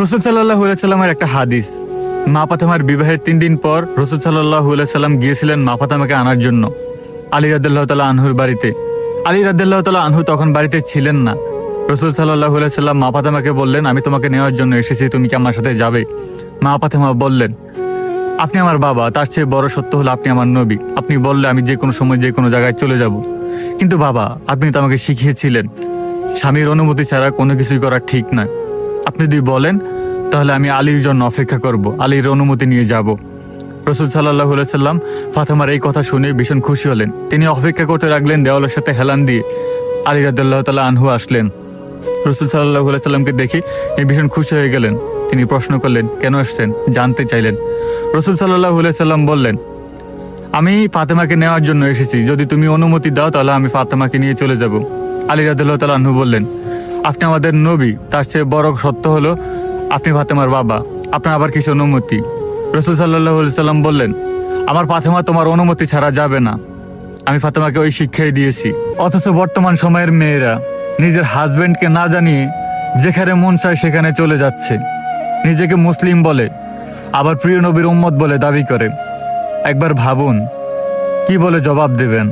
রসুল সাল্লাহ সাল্লামের একটা হাদিস। মা ফাতেমার বিবাহের তিন দিন পর রসুল সাল্লাহ সাল্লাম গিয়েছিলেন মা ফাতেমাকে আনার জন্য। আলী রাদ্দাল্লাহ তালা আনহুর বাড়িতে। আলী রাদ্দাল্লাহ তালা আনহু তখন বাড়িতে ছিলেন না। রসুল সাল্লাহ সাল্লাম মা ফাতেমাকে বললেন, আমি তোমাকে নেওয়ার জন্য এসেছি, তুমি কি আমার সাথে যাবে? মা ফাতেমা বললেন, আপনি আমার বাবা, তার চেয়ে বড় সত্য হলো আপনি আমার নবী। আপনি বললে আমি যে কোনো সময় যে কোনো জায়গায় চলে যাব। কিন্তু বাবা, আপনি তো আমাকে শিখিয়েছিলেন। স্বামীর অনুমতি ছাড়া কোনো কিছুই করা ঠিক নয়। আপনি যদি বলেন, তাহলে আমি আলীর জন্য অপেক্ষা করব, আলীর অনুমতি নিয়ে যাব। রসুল সাল্লাহ সাল্লাম ফাতেমার এই কথা শুনে ভীষণ খুশি হলেন। তিনি অপেক্ষা করতে লাগলেন দেওয়ালের সাথে হেলান দিয়ে। আলী রাদ্দাল্লাহ তালা আনহু আসলেন। রসুল সাল্লাহ সাল্লামকে দেখে তিনি ভীষণ খুশি হয়ে গেলেন। তিনি প্রশ্ন করলেন, কেন আসছেন? জানতে চাইলেন। রসুল সাল্লাহ সাল্লাম বললেন, আমি ফাতেমাকে নেওয়ার জন্য এসেছি। যদি তুমি অনুমতি দাও, তাহলে আমি ফাতেমাকে নিয়ে চলে যাব। আলী রাদুল্লাহ তালাহু বললেন আপনি আমাদের নবী, তার চেয়ে বড় সত্য হলো আপনি ফাতেমার বাবা। আপনার আবার কিছু অনুমতি? রসুল সাল্লাহ সাল্লাম বললেন, আমার ফাতেমা তোমার অনুমতি ছাড়া যাবে না। আমি ফাতেমাকে ওই শিক্ষাই দিয়েছি। অথচ বর্তমান সময়ের মেয়েরা নিজের হাজবেন্ডকে না জানিয়ে যেখানে মন চায় সেখানে চলে যাচ্ছে। নিজেকে মুসলিম বলে, আবার প্রিয় নবীর উম্মত বলে দাবি করে। একবার ভাবুন, কি বলে জবাব দেবেন?